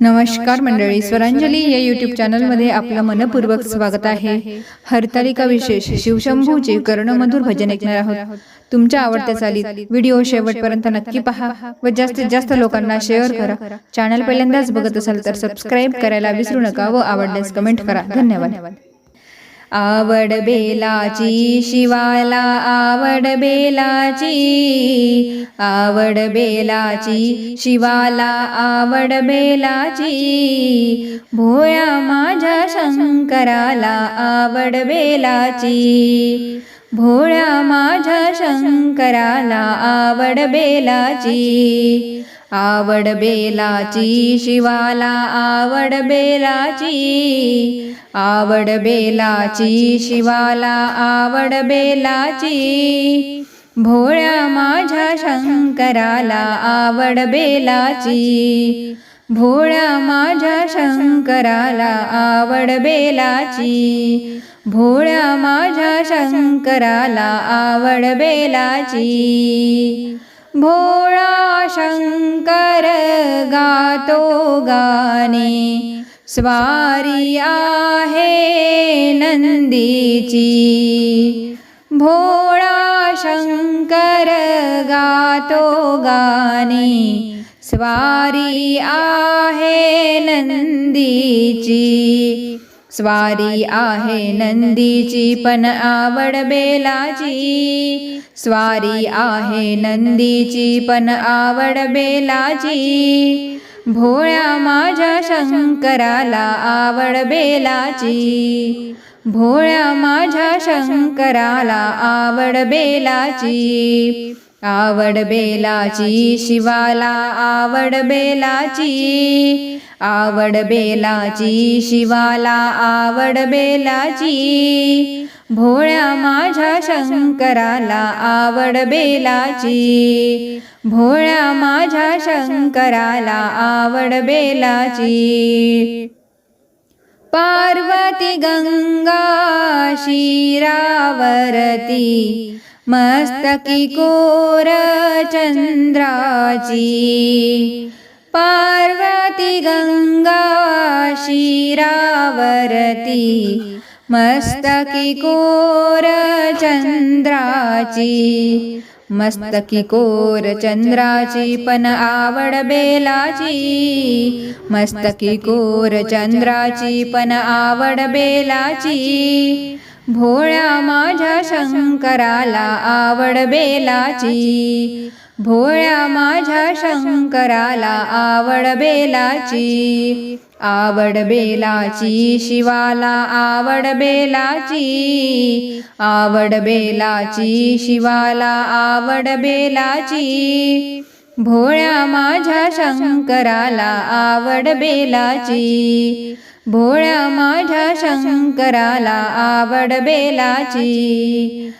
नमस्कार मंडळी स्वरांजली या युट्यूब चॅनलमध्ये आपलं मनपूर्वक स्वागत आहे. हरतालिका विशेष शिवशंभूचे कर्णमधुर भजन ऐकणार आहोत. तुमच्या आवडत्या चालीत व्हिडिओ शेवटपर्यंत नक्की पहा व जास्तीत जास्त लोकांना शेअर करा. चॅनल पहिल्यांदाच बघत असाल तर सबस्क्राईब करायला विसरू नका व आवडल्यास कमेंट करा. धन्यवाद. आवड बेलाची शिवाला आवड बेलाची. आवड बेलाची शिवाला आवड बेलाची. भोया माझ्या शंकराला आवड बेलाची. भोळ्या माझ्या शंकराला आवड बेलाची. आवड बेलाची शिवाला आवड बेलाची. आवड बेलाची शिवाला आवड बेलाची. भोळ्या माझ्या शंकराला आवड बेलाची. भोळ्या माझ्या शंकराला आवड बेलाची. भोळ्या माझ्या शंकराला आवड बेलाची. भोळा शंकर गातो गाणे. स्वारी आहे नंदीची. भोळा शंकर गातो गाणे. स्वारी आहे नंदीची. स्वारी आहे नंदीची पण आवड बेलाची. स्वारी आहे नंदीची पण आवड बेलाची. भोळ्या माझ्या शंकराला आवड बेलाची. भोळ्या माझ्या शंकराला आवड बेलाची. आवड बेलाची शिवाला आवड बेलाची. आवड बेलाची शिवाला आवड बेलाची. भोळ्या माझ्या शंकराला आवड बेलाची. भोळ्या माझ्या शंकराला आवड बेलाची. पार्वती गंगा शिरावरती. मस्तकी कोर चंद्राची पार्वती गंगा शिरावरती मस्तकी कोर चंद्राची मस्तकी कोर चंद्राची पण आवड बेलाची मस्तकी कोर चंद्राची पण आवड बेलाची भोळ्या माझ्या शंकराला आवड बेलाची. भोळ्या माझ्या शंकराला आवड बेलाची. आवड बेलाची शिवाला आवड बेलाची. आवड बेलाची शिवाला आवड बेलाची. भोळ्या माझ्या शंकराला आवड बेलाची. भोळ्या माझ्या शंकराला आवड बेलाची.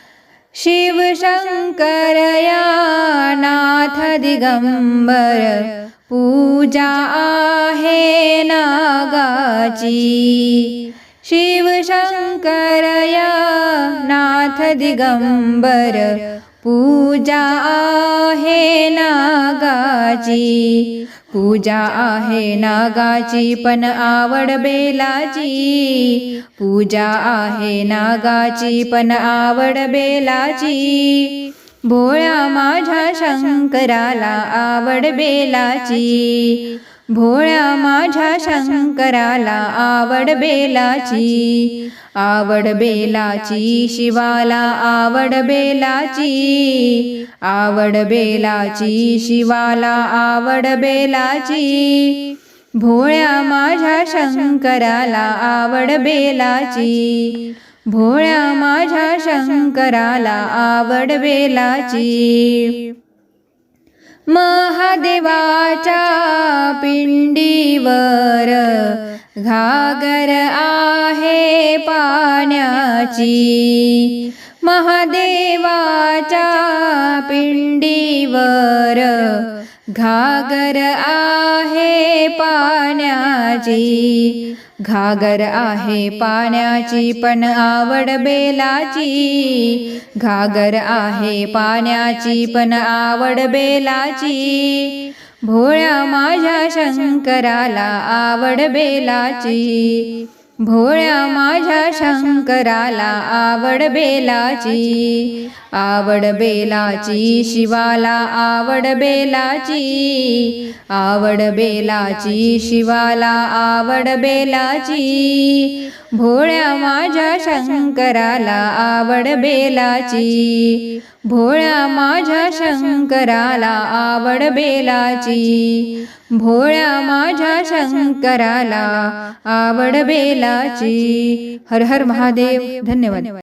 शिव शंकर या नाथ दिगंबर पूजा आहे नागाची. शिव शंकर या नाथ दिगंबर पूजा आहे नागाची पूजा आहे नागाची पण आवड बेलाची. पूजा आहे नागाची पण आवड बेलाची. भोळ्या माझ्या शंकराला आवड बेलाची. भोळ्या माझ्या शंकराला आवड बेलाची आवड बेलाची शिवाला आवड बेलाची आवड बेलाची शिवाला आवड बेलाची. भोळ्या माझ्या शंकराला आवड बेलाची भोळ्या माझ्या शंकराला आवड बेलाची. महादेवाच्या पिंडीवर घागर आहे पाण्याची. महादेवाच्या पिंडीवर घागर आहे पाण्याची. घागर आहे पाण्याची पण आवड बेलाची घागर आहे पाण्याची पण आवड बेलाची भोळ्या माझ्या शंकराला आवड बेलाची भोळ्या माझ्या शंकराला आवड बेलाची. आवड बेलाची शिवाला आवड बेलाची. आवड बेलाची. शिवाला आवड बेलाची. भोळ्या माझ्या शंकराला आवड बेलाची. भोळ्या माझ्या शंकराला आवड बेलाची. भोळ्या माझ्या शंकराला आवड बेलाची. हर हर महादेव. धन्यवाद.